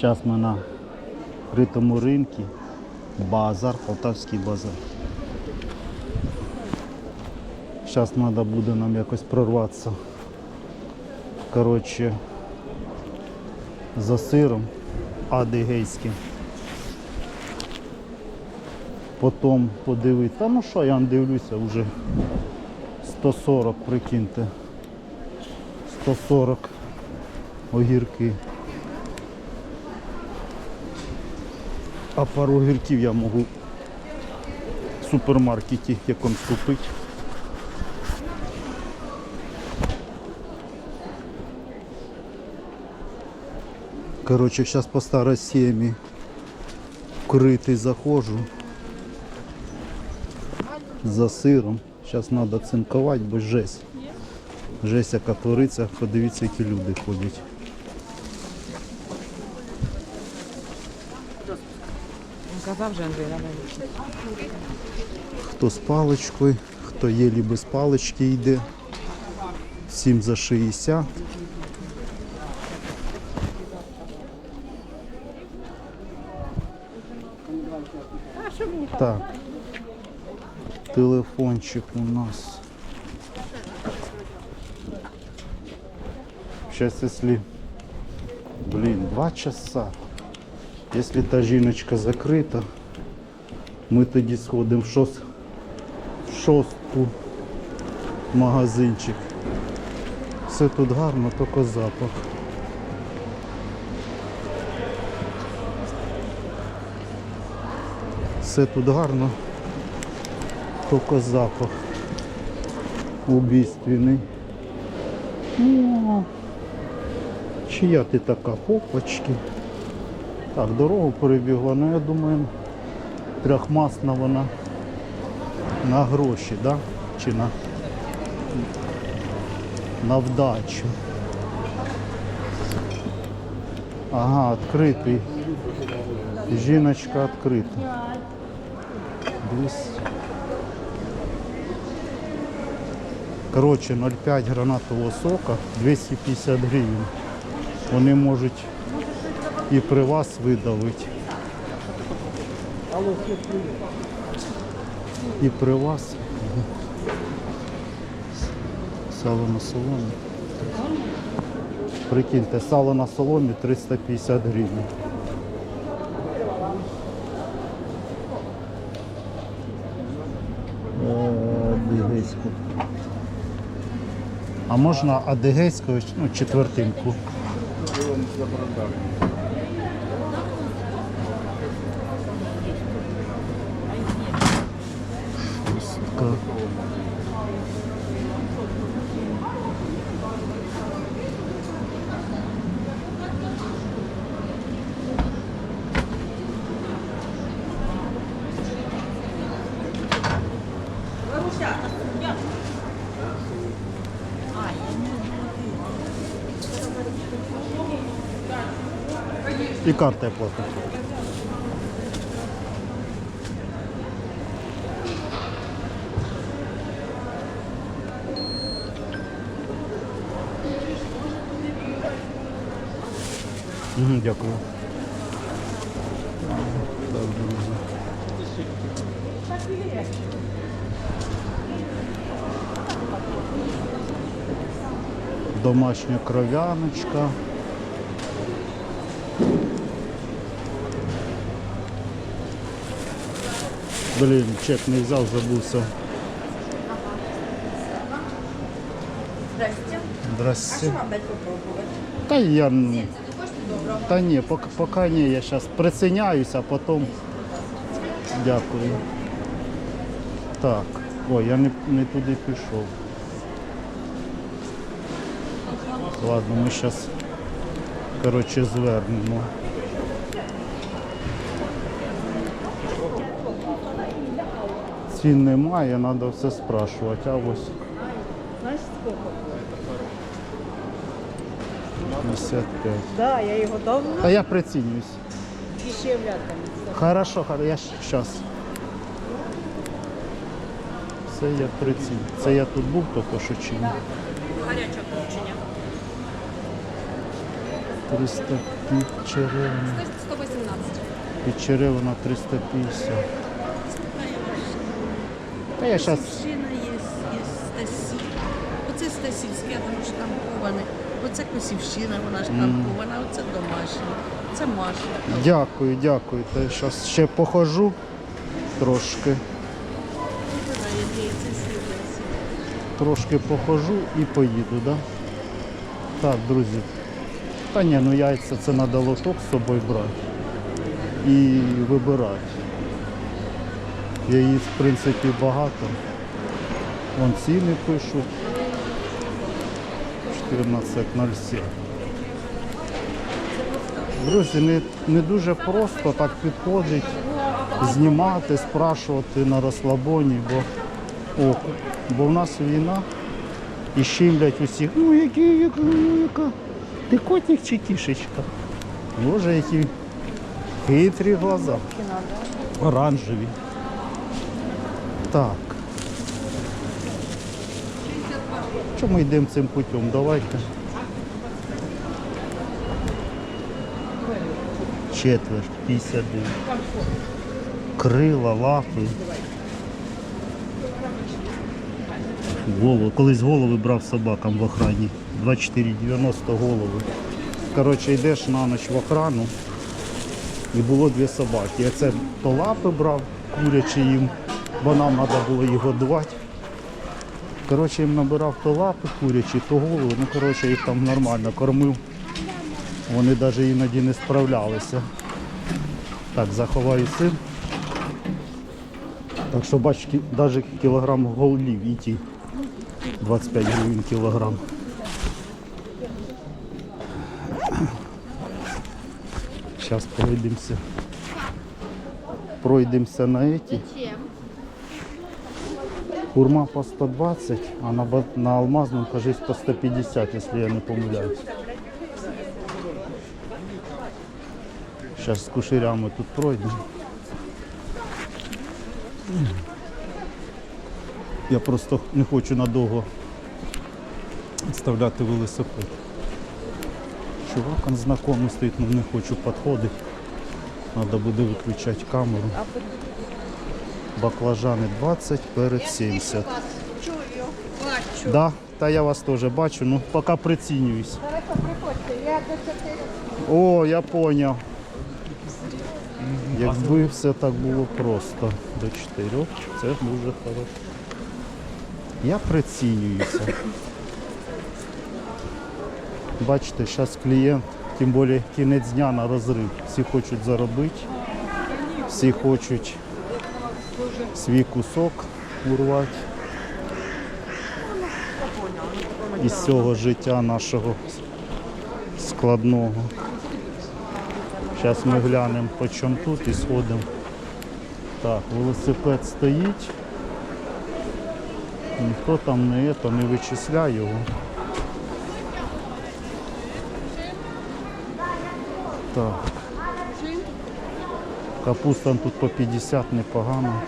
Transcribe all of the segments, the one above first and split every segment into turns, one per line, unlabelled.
Зараз ми на критому ринку. Базар, Полтавський базар. Зараз треба буде нам якось прорватися. Коротше, за сиром адигейським. Потім подивитися. Та ну що, я дивлюся вже 140, прикиньте. 140 огірки. А пару огірків я можу в супермаркеті якомусь купити. Короче, сейчас по старой схеме крытый захожу за сиром. Зараз треба цинкувати, бо жесть. Жесть, яка твориться, подивіться, які люди ходять.
Казав же Андрій Романович.
Хто з паличкою, хто єлі без палички йде. Всім за 60. Так. Телефончик у нас. Сейчас если, блин, два часа. Если та жіночка закрита, ми тоді сходимо в шос... в шостку магазинчик. Все тут гарно, тільки запах. Все тут гарно, тільки запах убійственний. Чия ти така попочки? Так, дорогу перебігла, ну я думаю, трьохмасна вона на гроші, да? Чи на, на вдачу. Ага, відкритий. Жіночка відкрита. Десь. Коротше, 0,5 гранатового сока 250 гривень. Вони можуть і при вас видавити. І при вас. Сало на соломі. Прикиньте, сало на соломі 350 гривень. Е, Адигейську. А можна адигейську, ну, четвертинку. І карта я плату. Мгм, Дякую. Домашня кров'яночка. Блін, чек не взяв, забувся.
Здрасте.
Здрасте.
Що вам попробувати?
Та я н-
Це не доброго?
Та ні, поки, поки ні, я зараз приціняюся, а потім. Дякую. Так. Ой, я не, не туди пішов. Ладно, ми зараз, коротше, звернемо. Цін немає, треба все спрашувати, а ось
Знаешь сколько?
55.
Да, я его давно
Та я прицінююсь.
дешевле отдам.
Хорошо, хоро- я зараз. Це я приціню. Це я тут був тільки що чи ні?
Гаряче включення.
300 під черевина.
118.
Під черевина 350. Та я зараз
Сівщина є, є Стасі. Оце Стасівське, воно штамповане. Оце Косівщина, вона штампована, оце домашня. Це Маша.
дякую, дякую. Та я зараз ще похожу трошки.
Це.
Трошки похожу і поїду, да? Так, друзі. Та ні, ну яйця це треба лоток з собою брати і вибирати. Яїць, в принципі, багато. Вон ціни пишуть. 14.07. Друзі, не, не дуже просто так підходить, знімати, спрашувати на розслабоні, бо о, бо в нас війна і щемлять усіх. Ну який, яка, ну яка. Ти котик чи кішечка? Боже, які хитрі глаза. Оранжеві. Так. Чому ми йдемо цим путем? Давайте. Четверть, 59. Крила, лапи. Голову. Колись голови брав собакам в охрані. 24,90 голови. Коротше, йдеш на ніч в охрану і було дві собаки. Я це то лапи брав, курячі їм, бо нам треба було їх годувати. Коротше, їм набирав то лапи курячі, то голови. Ну, коротше, їх там нормально кормив. Вони навіть іноді не справлялися. Так, заховаю син. Так що бачите, навіть кілограм голів і ті. 25 гривень кілограм. Зараз пройдемося. Пройдемося на эти. Курма по 120, а на, на алмазному, кажись, по 150, если я не помиляюсь. Зараз з кушерями тут пройдемо. Я просто не хочу надовго вставляти велосипед. Чувак он знакомий стоїть, але не хочу підходити. Треба буде виключати камеру. Баклажани 20, перець 70. Да, та я вас теж бачу, ну поки прицінююсь. О, я поняв. Якби все так було просто до 4, це дуже хорошо. Я прицінююся. Бачите, зараз клієнт, тим більше кінець дня на розрив. Всі хочуть заробити, всі хочуть свій кусок урвати із цього життя нашого складного. Зараз ми глянемо по чому тут і сходимо. Так, велосипед стоїть. Ніхто там не, ето, не вичисляє його. Так. Капуста тут по 50 непогано.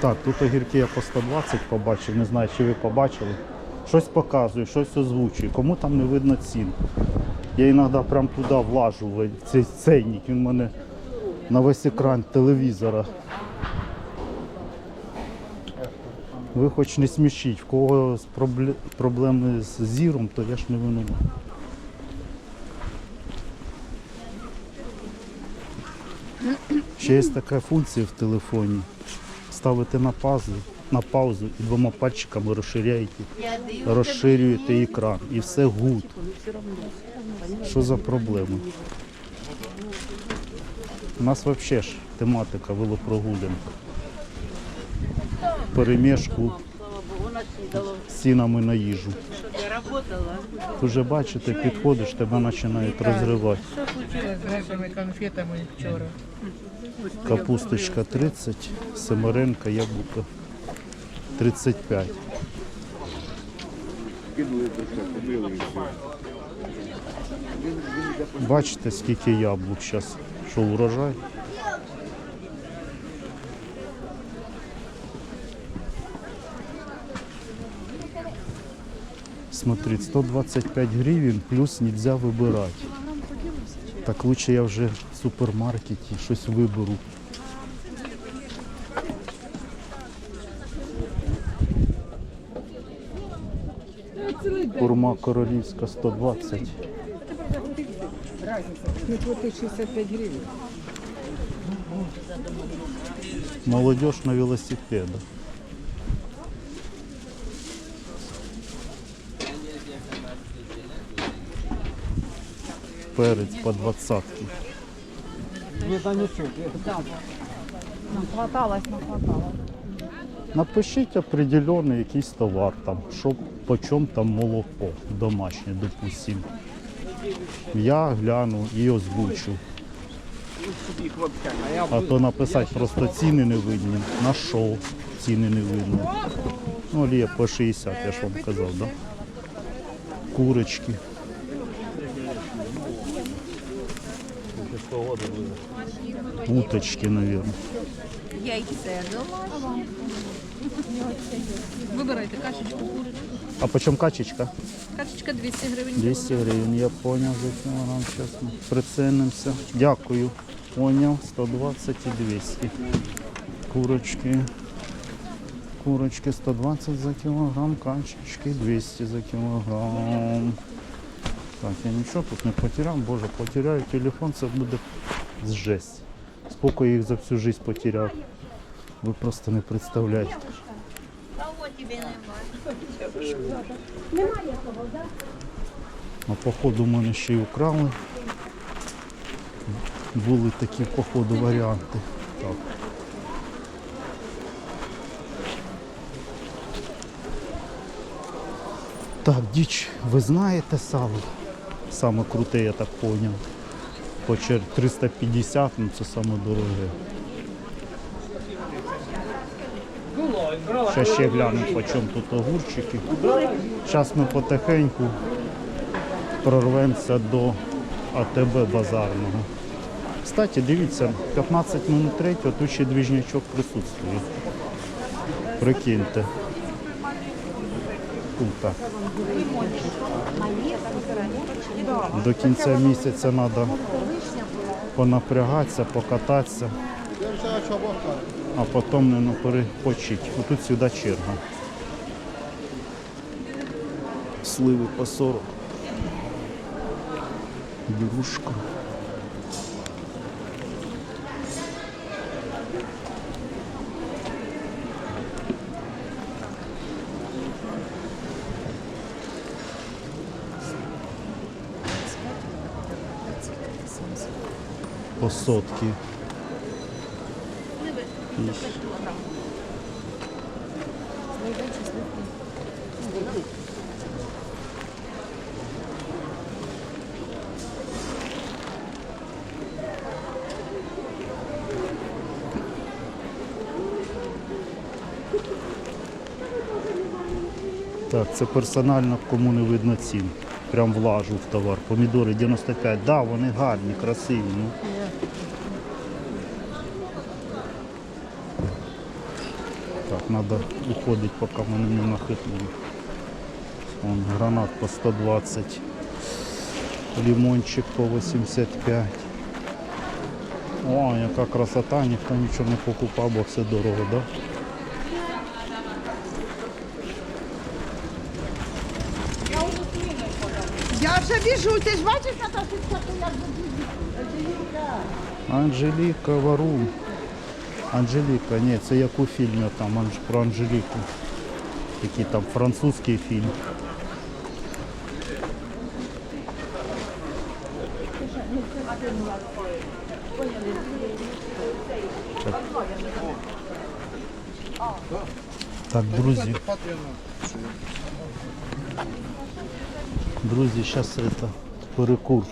Так, тут огірки я по 120 побачив, не знаю, чи ви побачили. Щось показує, щось озвучує. Кому там не видно цін. Я іноді прям туди влажу, в цей цейник. Він в мене на весь екран телевізора. Ви хоч не смішіть, в кого проблеми з зіром, то я ж не винуват. Ще є така функція в телефоні. Ставите на паузу, на паузу і двома пальчиками розширяєте, розширюєте екран і все гуд. Що за проблема? У нас взагалі ж тематика велопрогулянка. Перемішку з цінами на їжу. Вже бачите, підходиш, тебе починають розривати.
Що случилось з нашими конфетами вчора?
Капусточка 30, семеренка, яблука 35. Бачите, скільки яблук зараз, що урожай. Смотри, 125 гривень, плюс нельзя вибирати. Так лучше я вже в супермаркеті щось виберу. Курма королівська 120.
Не плати 65 гривень.
Молодежь на велосипедах. Перець по двадцатки.
Нахваталась, нахваталась.
Напишіть определенний якийсь товар, там, що по чому там молоко домашнє, допустим. Я гляну і озвучу. А то написати просто ціни не видні. На що ціни не видно. Ну, олія по 60, я ж вам казав, да? Курочки. Уточки, мабуть.
Яйце домашнє.
Вибирайте кашечку, курочку.
А по чому качечка?
Кашечка 200 гривень.
200 гривень, я поняв за кілограм, зараз ми приценимося. Дякую. Поняв, 120 і 200. Курочки. Курочки 120 за кілограм, качечки 200 за кілограм. Так, я нічого тут не потеряв, боже, потеряю телефон, це буде жесть. Скільки я їх за всю життя потеряв. Ви просто не представляєте. Немає кого, А походу мене ще й украли. Були такі походу варіанти. Так. Так, діч, ви знаєте сало? Саме круте, я так поняв. По 350, ну це саме дороге. Ще ще гляну, по чому тут огурчики. Зараз ми потихеньку прорвемося до АТБ базарного. Кстати, дивіться, 15 минут третього, тут ще двіжнячок присутствує. Прикиньте. Круто. До кінця місяця треба понапрягатися, покататися, а потім не перепочити. Отут сюди черга. Сливи по 40. Берушка. Сотки. Так, це персонально, кому не видно цін. Прям влажу в товар. Помідори 95. Да, вони гарні, красиві. Ну. Так, треба уходити, поки мене не нахитнули. Вон, гранат по 120. Лимончик по 85. О, яка красота, ніхто нічого не покупав, бо все дорого, да?
Я вже біжу, ти ж бачиш, Наташечка, то як
Анжеліка Варум. Анжеліка, ні, це як у фільмі там Анж- про Анжеліку. Який там французький фільм. Так, так друзі. Друзі, зараз це перекур.